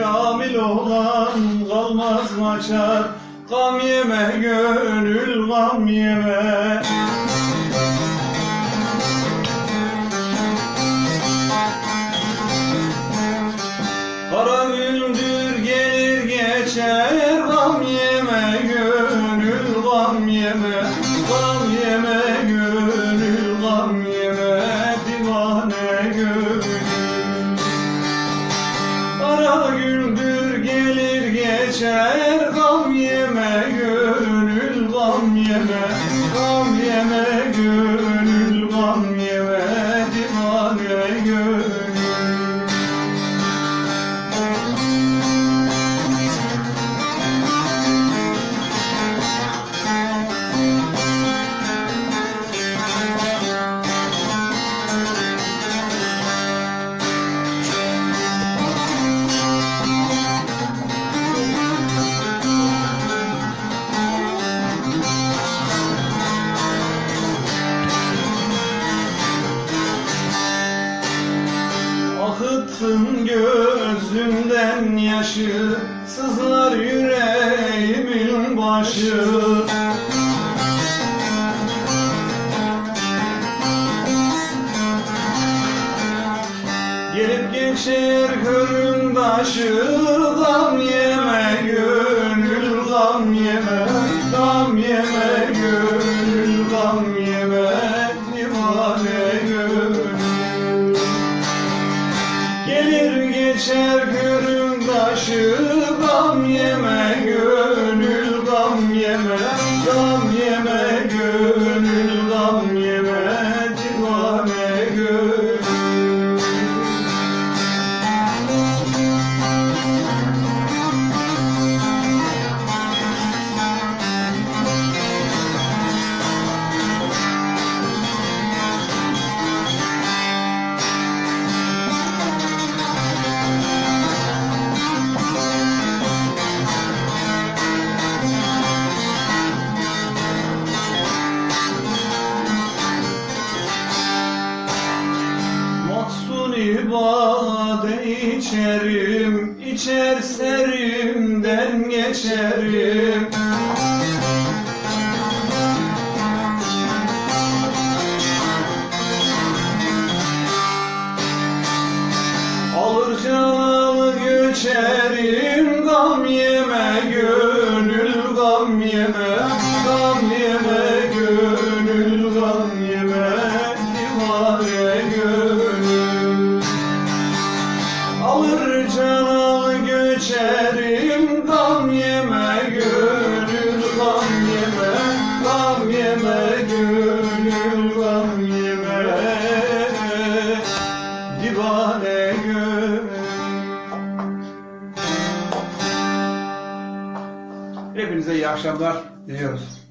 Kamil olan kalmaz maçar Gam yeme gönül gam yeme geçer Gam yeme gönül gam yeme. Gam Akıttın gözümden yaşı Sızlar yüreğimin başı. Gelip geçer körün taşı Gam yeme gönül gam yeme Gam yeme geçer görün taşı Gam yeme İbade içerim, içer serimden geçerim. Alır canı göçerim, Hepinize iyi akşamlar diliyoruz.